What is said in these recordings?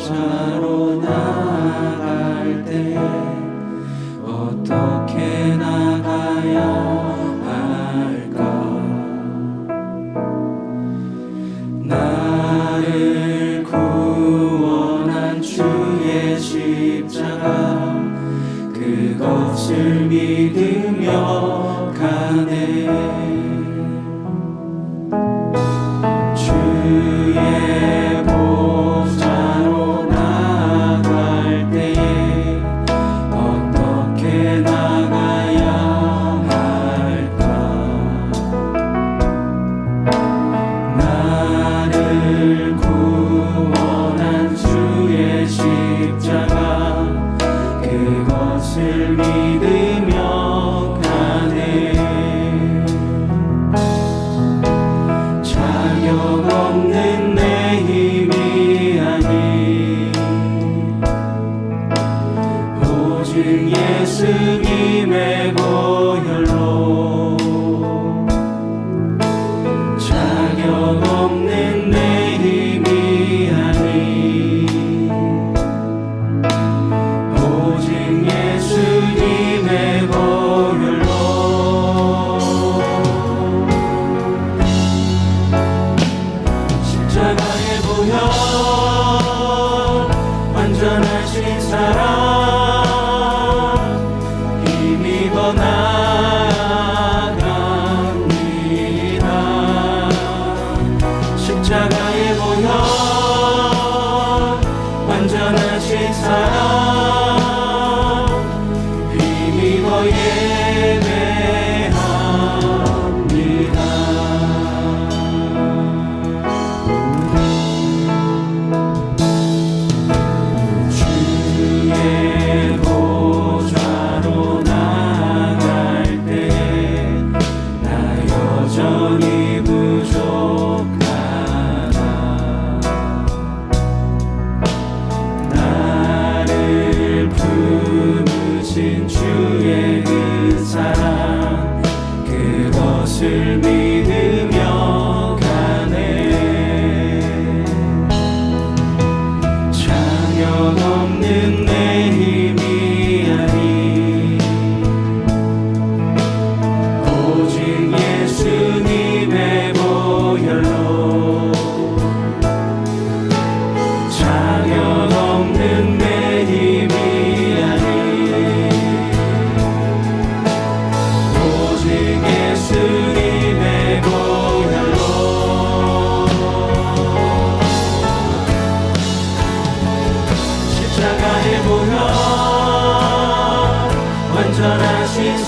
보좌로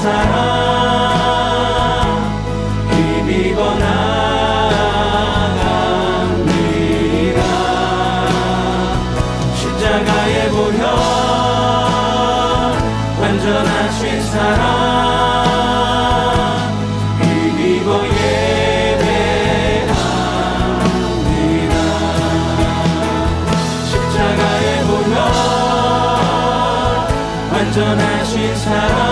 사랑 힘입어 나갑니다. 십자가의 보혈 완전하신 사랑 힘입어 예배합니다. 십자가의 보혈 완전하신 사랑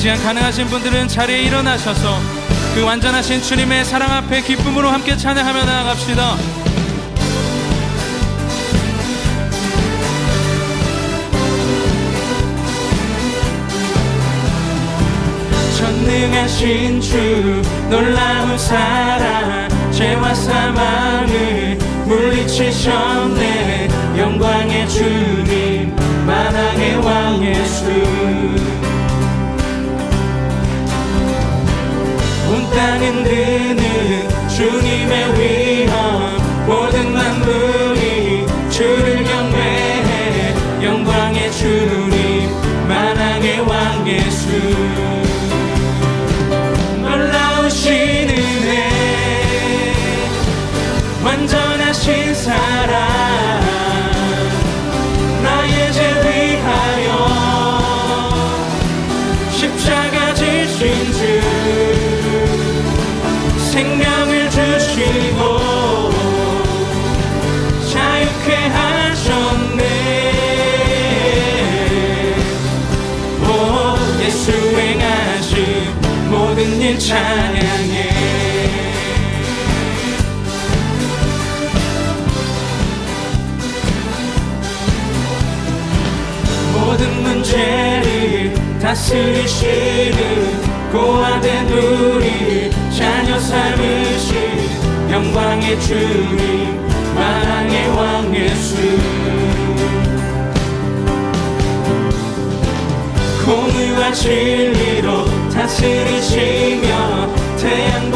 시간 가능하신 분들은 자리에 일어나셔서 그 완전하신 주님의 사랑 앞에 기쁨으로 함께 찬양하며 나아갑시다. 전능하신 주 놀라운 사랑 죄와 사망을 물리치셨네 영광의 주님 온 땅은 드는 주님의 위 모든 문제를 다스리시는 고아된 우리 자녀 삼으신 영광의 주님 만왕의 왕 예수. 공의와 진리로 다스리시며 태양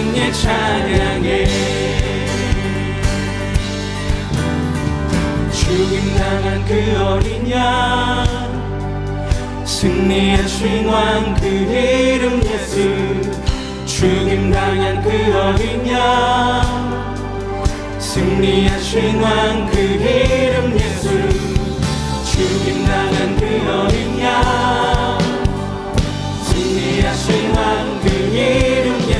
일 찬양해 죽임 당한 그 어린 양 승리하신 왕 그 이름 예수 죽임 당한 그 어린 양 승리하신 왕 그 이름 예수 죽임 당한 그 어린 양 승리하신 왕 그 이름 예수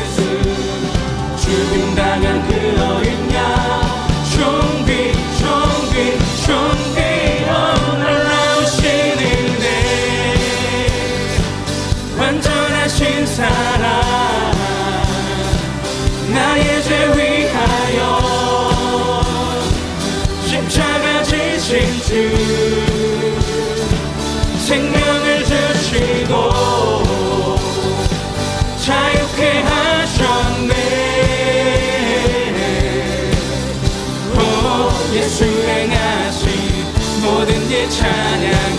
찬양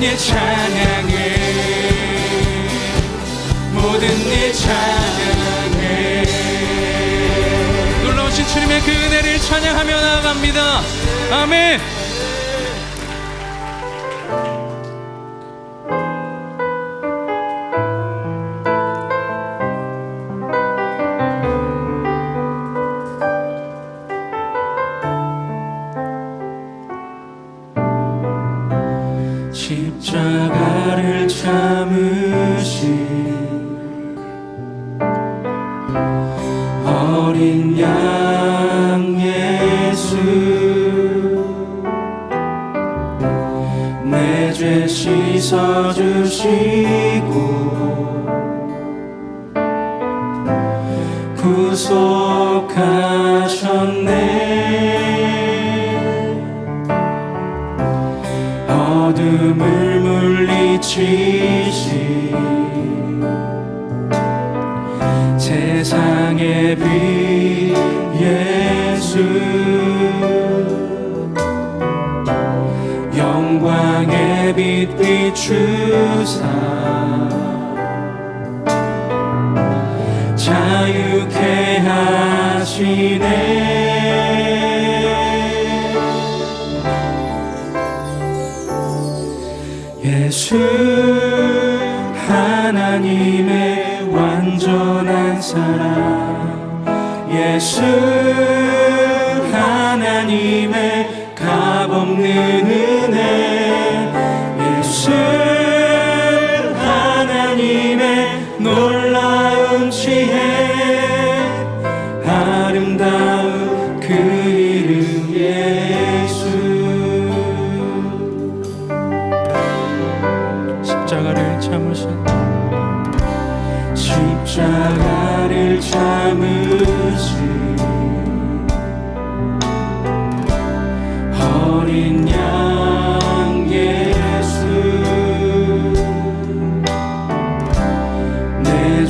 모든 일 찬양해 모든 일 찬양해 놀라우신 주님의 그 은혜를 찬양하며 나아갑니다. 아멘. 버리고 구속하셨네. 어둠을 물리치신 세상의 빛 예수. 영광의 빛 비추사 하시네 예수 하나님의 완전한 사랑. 예수 하나님의 값없는 은혜. 예수 하나님의 놀라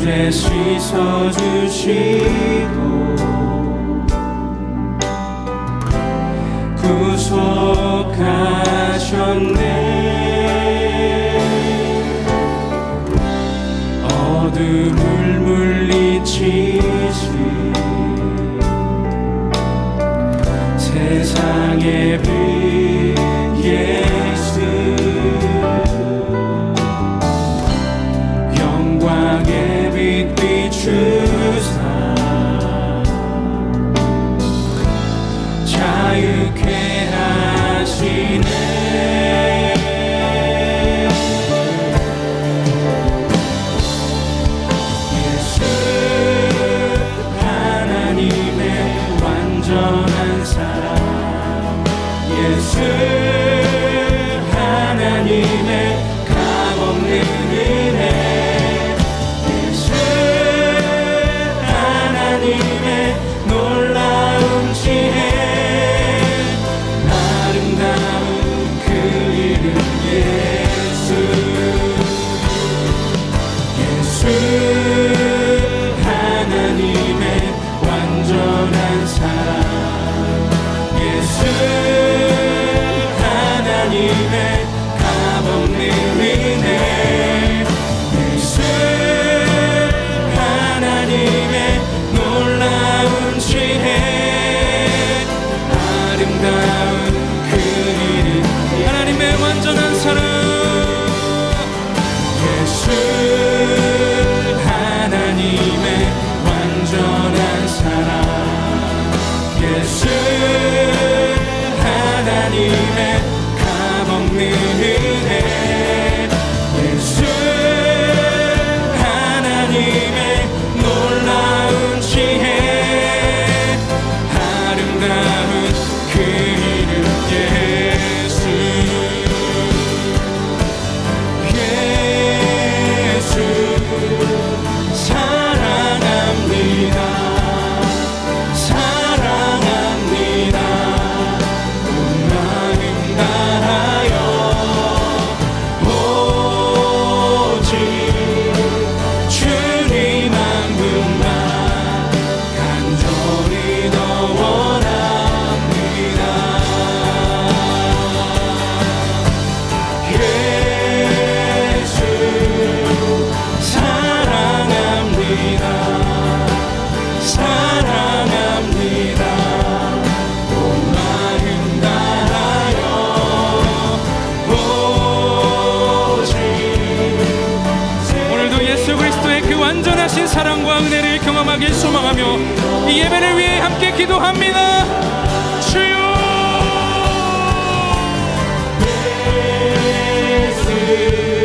그제 씻어 주시고 구속하셨네. 어둠을 물리치시 세상의 빛. 하신 사랑과 은혜를 경험하길 소망하며 이 예배를 위해 함께 기도합니다. 주여. 예수.